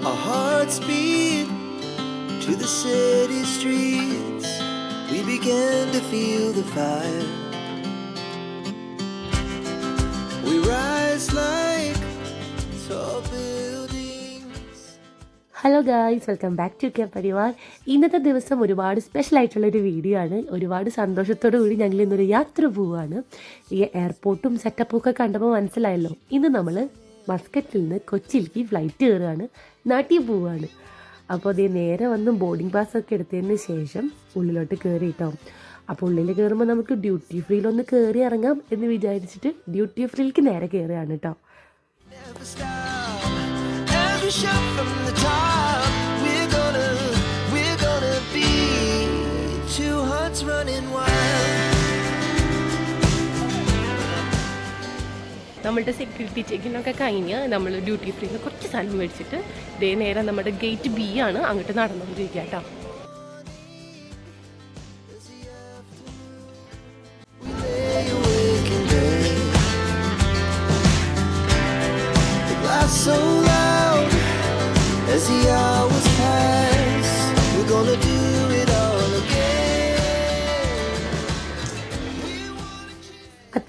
Our hearts beat to the city streets. We began to feel the fire. We rise like tall buildings. Hello guys welcome back to K Parivar ഇന്നത്തെ ദിവസം ഒരുപാട് special ആയിട്ടുള്ളൊരു video ആണ് ഒരുപാട് സന്തോഷത്തോടു കൂടി ഞങ്ങൾ ഇന്നൊരു യാത്ര പോവുകയാണ് ഈ എയർപോർട്ടും സെറ്റപ്പും ഒക്കെ കണ്ടപ്പോൾ മനസ്സിലായല്ലോ ഇന്ന് നമ്മൾ മസ്കറ്റിൽ നിന്ന് കൊച്ചിയിലേക്ക് ഫ്ലൈറ്റ് കയറുകയാണ് നാട്ടിൽ പോവുകയാണ്. അപ്പോൾ അതേ നേരെ വന്ന് ബോർഡിംഗ് പാസ് ഒക്കെ എടുത്തതിന് ശേഷം ഉള്ളിലോട്ട് കയറി കേട്ടോ അപ്പോൾ ഉള്ളിൽ കയറുമ്പോൾ നമുക്ക് ഡ്യൂട്ടി ഫ്രീയിലൊന്ന് കയറി ഇറങ്ങാം എന്ന് വിചാരിച്ചിട്ട് ഡ്യൂട്ടി ഫ്രീയിലേക്ക് നേരെ കയറുകയാണ് കേട്ടോ നമ്മളുടെ സെക്യൂരിറ്റി ചെക്കിനൊക്കെ കഴിഞ്ഞ് നമ്മൾ ഡ്യൂട്ടി ഫ്രീന്ന് കുറച്ച് സാധനം മേടിച്ചിട്ട് ഇതേ നേരം നമ്മുടെ ഗേറ്റ് ബി ആണ് അങ്ങോട്ട് നടന്നുകൊണ്ടിരിക്കുക കേട്ടോ. So loud as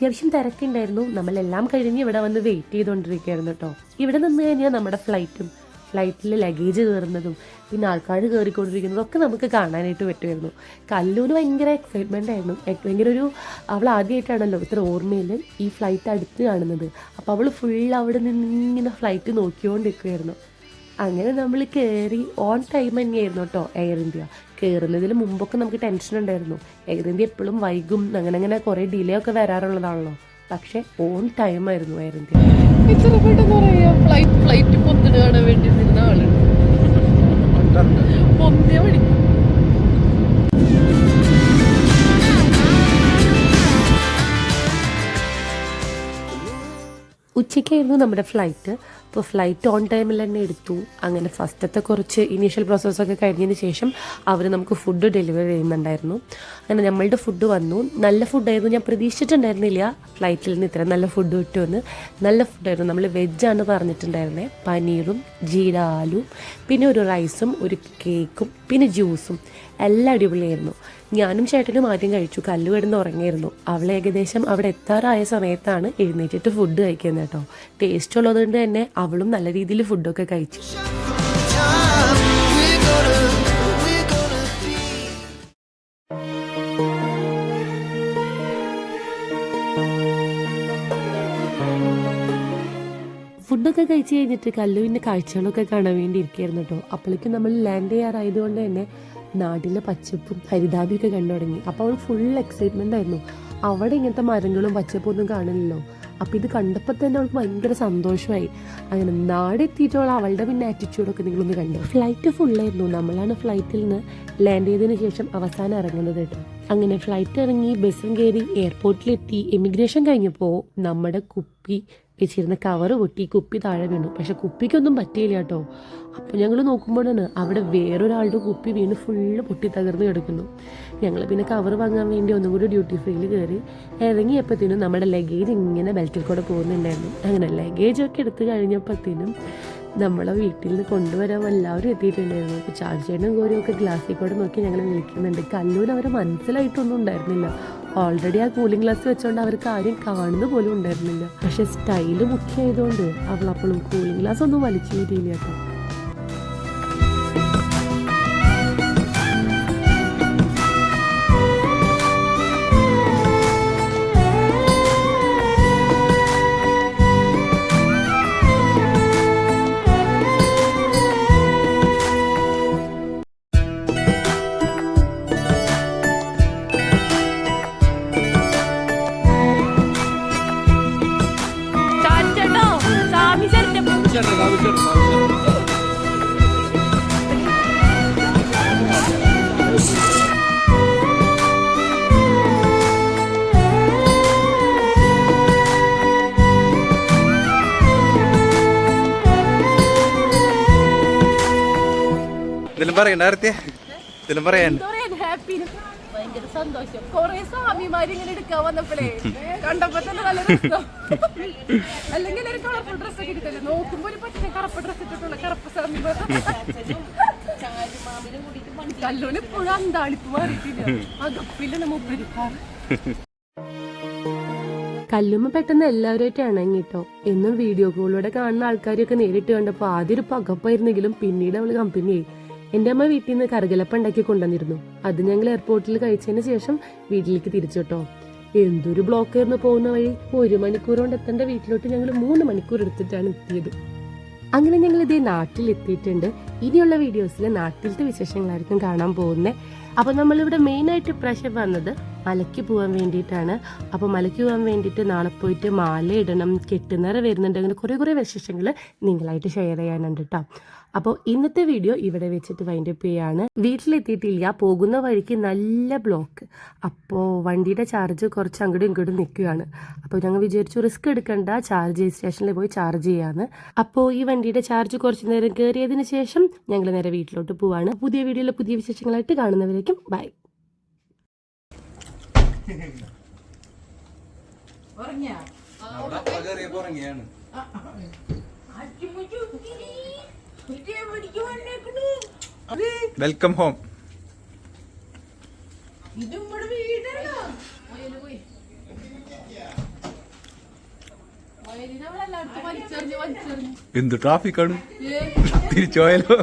അത്യാവശ്യം തിരക്കുണ്ടായിരുന്നു. നമ്മളെല്ലാം കഴിഞ്ഞ് ഇവിടെ വന്ന് വെയിറ്റ് ചെയ്തുകൊണ്ടിരിക്കുകയായിരുന്നു കേട്ടോ ഇവിടെ നിന്ന് കഴിഞ്ഞാൽ നമ്മുടെ ഫ്ലൈറ്റും ഫ്ലൈറ്റിൽ ലഗേജ് കയറുന്നതും പിന്നെ ആൾക്കാർ കയറിക്കൊണ്ടിരിക്കുന്നതും ഒക്കെ നമുക്ക് കാണാനായിട്ട് പറ്റുമായിരുന്നു. കല്ലൂന് ഭയങ്കര എക്സൈറ്റ്മെന്റ് ആയിരുന്നു. ഭയങ്കര ഒരു അവൾ ആദ്യമായിട്ടാണല്ലോ ഇത്ര ഓർമ്മയിൽ ഈ ഫ്ലൈറ്റ് അടുത്ത് കാണുന്നത്. അപ്പോൾ അവൾ ഫുൾ അവിടെ നിന്ന് ഇങ്ങനെ ഫ്ലൈറ്റ് നോക്കിക്കൊണ്ടിരിക്കുമായിരുന്നു അങ്ങനെ നമ്മൾ കയറി ഓൺ ടൈം തന്നെയായിരുന്നു കേട്ടോ എയർ ഇന്ത്യ കയറുന്നതിന് മുമ്പൊക്കെ നമുക്ക് ടെൻഷൻ ഉണ്ടായിരുന്നു. ഇന്ത്യ എപ്പോഴും വൈകും അങ്ങനെ അങ്ങനെ കുറേ ഡിലേ ഒക്കെ വരാറുള്ളതാണല്ലോ. പക്ഷെ ഓൺ ടൈം ആയിരുന്നു പറയാ ഫ്ലൈറ്റ് ഫ്ലൈറ്റ് വേണ്ടി നിന്ന ആളുണ്ട് ഉച്ചയ്ക്കായിരുന്നു നമ്മുടെ ഫ്ലൈറ്റ് അപ്പോൾ ഫ്ലൈറ്റ് ഓൺ ടൈമിൽ തന്നെ എടുത്തു. അങ്ങനെ ഫസ്റ്റത്തെ കുറച്ച് ഇനീഷ്യൽ പ്രോസസ്സൊക്കെ കഴിഞ്ഞതിന് ശേഷം അവർ നമുക്ക് ഫുഡ് ഡെലിവറി ചെയ്യുന്നുണ്ടായിരുന്നു. അങ്ങനെ നമ്മളുടെ ഫുഡ് വന്നു. നല്ല ഫുഡായിരുന്നു ഞാൻ പ്രതീക്ഷിച്ചിട്ടുണ്ടായിരുന്നില്ല ഫ്ലൈറ്റിൽ നിന്ന് ഇത്ര നല്ല ഫുഡ് കിട്ടുമെന്ന്. നല്ല ഫുഡായിരുന്നു നമ്മൾ വെജാണ് പറഞ്ഞിട്ടുണ്ടായിരുന്നത് പനീറും ജീരാലും പിന്നെ ഒരു റൈസും ഒരു കേക്കും പിന്നെ ജ്യൂസും എല്ലാം അടിപൊളിയായിരുന്നു. ഞാനും ചേട്ടനും ആദ്യം കഴിച്ചു. കല്ല് കിടന്ന് ഉറങ്ങിയിരുന്നു. അവൾ ഏകദേശം അവിടെ എത്താറായ സമയത്താണ് എഴുന്നേറ്റിട്ട് ഫുഡ് കഴിക്കുന്നത് കേട്ടോ. ടേസ്റ്റ് ഉള്ളതുകൊണ്ട് തന്നെ അവളും നല്ല രീതിയിൽ ഫുഡൊക്കെ കഴിച്ചു. ഫുഡൊക്കെ കഴിച്ച് കഴിഞ്ഞിട്ട് കല്ലുവിന്റെ കാഴ്ചകളൊക്കെ കാണാൻ വേണ്ടി ഇരിക്കുകയായിരുന്നു കേട്ടോ. അപ്പോഴേക്കും നമ്മൾ ലാൻഡ് ചെയ്യാറായതുകൊണ്ട് തന്നെ നാട്ടിലെ പച്ചപ്പും ഹരിതാപിയൊക്കെ കണ്ടു തുടങ്ങി. അപ്പോൾ അവൾ ഫുൾ എക്സൈറ്റ്മെന്റ് ആയിരുന്നു. അവിടെ ഇങ്ങനത്തെ മരങ്ങളും പച്ചപ്പും ഒന്നും കാണില്ലല്ലോ അപ്പോൾ ഇത് കണ്ടപ്പോൾ തന്നെ അവൾക്ക് ഭയങ്കര സന്തോഷമായി. അങ്ങനെ നാടെത്തിയിട്ടുള്ള അവളുടെ പിന്നെ ആറ്റിറ്റ്യൂഡൊക്കെ നിങ്ങളൊന്ന് കണ്ടു? ഫ്ലൈറ്റ് ഫുള്ളായിരുന്നു നമ്മളാണ് ഫ്ലൈറ്റിൽ നിന്ന് ലാൻഡ് ചെയ്തതിന് ശേഷം അവസാനം ഇറങ്ങുന്നത് കേട്ടോ. അങ്ങനെ ഫ്ലൈറ്റ് ഇറങ്ങി ബസ്സും കയറി എയർപോർട്ടിലെത്തി എമിഗ്രേഷൻ കഴിഞ്ഞപ്പോൾ നമ്മുടെ കുപ്പി വെച്ചിരുന്ന കവർ പൊട്ടി കുപ്പി താഴെ വീണു. പക്ഷെ കുപ്പിക്കൊന്നും പറ്റിയില്ല കേട്ടോ. അപ്പോൾ ഞങ്ങൾ നോക്കുമ്പോഴാണ് അവിടെ വേറൊരാളുടെ കുപ്പി വീണ് ഫുള്ള് പൊട്ടി തകർന്ന് കിടക്കുന്നു. ഞങ്ങൾ പിന്നെ കവർ വാങ്ങാൻ വേണ്ടി ഒന്നും കൂടി ഡ്യൂട്ടി ഫ്രീയിൽ കയറി. ഇറങ്ങിയപ്പോഴത്തേനും നമ്മുടെ ലഗേജ് ഇങ്ങനെ ബെൽറ്റിൽ കൂടെ പോകുന്നുണ്ടായിരുന്നു. അങ്ങനെ ലഗേജ് ഒക്കെ എടുത്ത് കഴിഞ്ഞപ്പോഴത്തേനും നമ്മളെ വീട്ടിൽ നിന്ന് കൊണ്ടുവരാൻ എല്ലാവരും എത്തിയിട്ടുണ്ടായിരുന്നു. അപ്പോൾ ചാർജേനും കോരിയൊക്കെ ഗ്ലാസ്സിൽ കൂടെ നോക്കി ഞങ്ങൾ വിളിക്കുന്നുണ്ട്. കല്ലൂർ അവരെ മനസ്സിലായിട്ടൊന്നും ഉണ്ടായിരുന്നില്ല. ഓൾറെഡി ആ കൂളിംഗ് ഗ്ലാസ് വെച്ചുകൊണ്ട് അവർക്ക് ആരും കാണുന്ന പോലും ഉണ്ടായിരുന്നില്ല. പക്ഷെ സ്റ്റൈൽ മുഖ്യമായതുകൊണ്ട് അവൾ അപ്പോഴും കൂളിംഗ് ഗ്ലാസ് ഒന്നും വലിച്ചു കിട്ടിയില്ല കേട്ടോ. ഇതിലും പറയണ്ട ആർത്തിയ ഇതിലും പറയാൻ ഭയങ്കര സന്തോഷം. കൊറേ സ്വാമിമാര് ഇങ്ങനെ എടുക്കാൻ വന്നപ്പോഴേ കണ്ടപ്പോ തന്നെ നല്ല രസം. അല്ലെങ്കിൽ ഒരു കളർഫുൾ ഡ്രസ് ഒക്കെ ഇട്ടില്ല നോക്കുമ്പോ ഒരു പച്ച കറുപ്പ് ഡ്രസ് ഇട്ടിട്ടുള്ള കറുപ്പ് സ്വാമിമാർ കല്ലൂന് ഇപ്പോഴും അന്താളിപ്പ് മാറിയിട്ടില്ല. അകപ്പില്ല മൂപ്പര്. കല്ലുമ്മ പെട്ടെന്ന് എല്ലാവരുമായിട്ട് ഇണങ്ങിട്ടോ. എന്നും വീഡിയോ കോളിലൂടെ കാണുന്ന ആൾക്കാരെയൊക്കെ നേരിട്ട് കണ്ടപ്പോൾ ആദ്യം ഒരു പകപ്പായിരുന്നെങ്കിലും പിന്നീട് അവൾ കമ്പനിയായി എന്റെ അമ്മ വീട്ടിൽ നിന്ന് കറികലപ്പ ഉണ്ടാക്കി കൊണ്ടുവന്നിരുന്നു. അത് ഞങ്ങൾ എയർപോർട്ടിൽ കഴിച്ചതിന് ശേഷം വീട്ടിലേക്ക് തിരിച്ചു കേട്ടോ. എന്തൊരു ബ്ലോക്ക് ആയിരുന്നു പോകുന്ന വഴി ഒരു മണിക്കൂർ കൊണ്ട് എത്തേണ്ട വീട്ടിലോട്ട് ഞങ്ങൾ മൂന്ന് മണിക്കൂർ എടുത്തിട്ടാണ് എത്തിയത്. അങ്ങനെ ഞങ്ങൾ ഇതേ നാട്ടിൽ എത്തിയിട്ടുണ്ട്. ഇനിയുള്ള വീഡിയോസിൽ നാട്ടിലത്തെ വിശേഷങ്ങളായിരിക്കും കാണാൻ പോകുന്നത് അപ്പോൾ നമ്മളിവിടെ മെയിനായിട്ട് ഇപ്രാവശ്യം വന്നത് മലയ്ക്ക് പോകാൻ വേണ്ടിയിട്ടാണ്. അപ്പോൾ മലയ്ക്ക് പോകാൻ വേണ്ടിയിട്ട് നാളെ പോയിട്ട് മാല ഇടണം കെട്ടുന്നറ വരുന്നുണ്ട്. അങ്ങനെ കുറേ കുറേ വിശേഷങ്ങൾ നിങ്ങളായിട്ട് ഷെയർ ചെയ്യാനുണ്ട് കേട്ടോ അപ്പോൾ ഇന്നത്തെ വീഡിയോ ഇവിടെ വെച്ചിട്ട് വൈൻഡ് അപ്പ് ചെയ്യാണ്. വീട്ടിലെത്തിയിട്ടില്ല. പോകുന്ന വഴിക്ക് നല്ല ബ്ലോക്ക് അപ്പോൾ വണ്ടിയുടെ ചാർജ് കുറച്ച് അങ്ങോട്ടും ഇങ്ങോട്ടും നിൽക്കുകയാണ്. അപ്പോൾ ഞങ്ങൾ വിചാരിച്ചു റിസ്ക് എടുക്കണ്ട. ചാർജ് സ്റ്റേഷനിൽ പോയി ചാർജ് ചെയ്യാന്ന്. അപ്പോൾ ഈ വണ്ടിയുടെ ചാർജ് കുറച്ച് നേരം കയറിയതിന് ശേഷം ഞങ്ങൾ നേരെ വീട്ടിലോട്ട് പോവാണ്. പുതിയ വീഡിയോയിലെ പുതിയ വിശേഷങ്ങളായിട്ട് കാണുന്നവരേക്കും ബൈ ഉറങ്ങിയാണ്. വെൽക്കം ഹോം എന്ത് ട്രാഫിക്കാണ് തിരിച്ചു പോയാലോ?